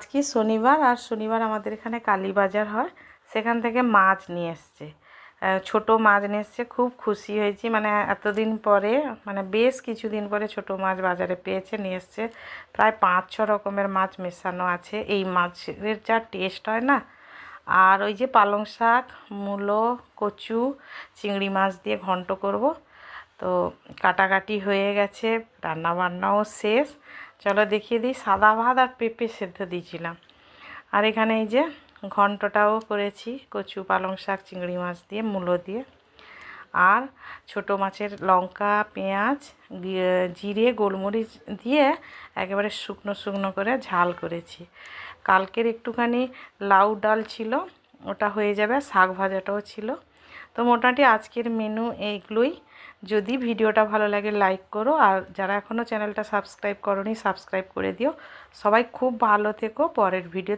আজকে শনিবার আর শনিবার আমাদের এখানে কালীবাজার হয়। সেখান থেকে মাছ নিয়ে এসছে। ছোট মাছ নিয়ে এসছে। খুব খুশি হয়েছি। মানে এতদিন পরে মানে বেশ কিছুদিন পরে ছোট মাছ বাজারে পেয়েছে, নিয়ে এসছে। প্রায় পাঁচ ছ রকমের মাছ মেশানো আছে। এই মাছের যা টেস্ট হয় না, আর ওই যে পালং শাক, মূলো, কচু, চিংড়ি মাছ দিয়ে ঘন্ট করব। তো কাটাকাটি হয়ে গেছে রান্না বান্নাও শেষ। চলো দেখিয়ে দিই, সাদা ভাত আর পেঁপে সেদ্ধ দিয়েছিলাম। আর এখানে এই যে ঘন্টটাও করেছি, কচু, পালং শাক, চিংড়ি মাছ দিয়ে, মূলো দিয়ে। আর ছোট মাছের লঙ্কা, পেঁয়াজ জিরে, গোলমরিচ দিয়ে একেবারে শুকনো শুকনো করে ঝাল করেছি। কালকের একটুখানি লাউ ডাল ছিল, ওটা হয়ে যাবে, শাক ভাজাটাও ছিল। তো মোটামুটি আজকের মেনু এইগুলোই। যদি ভিডিওটা ভালো লাগে লাইক করো। আর যারা এখনও চ্যানেলটা সাবস্ক্রাইব করনি সাবস্ক্রাইব করে দিও। সবাই খুব ভালো থেকো। পরের ভিডিও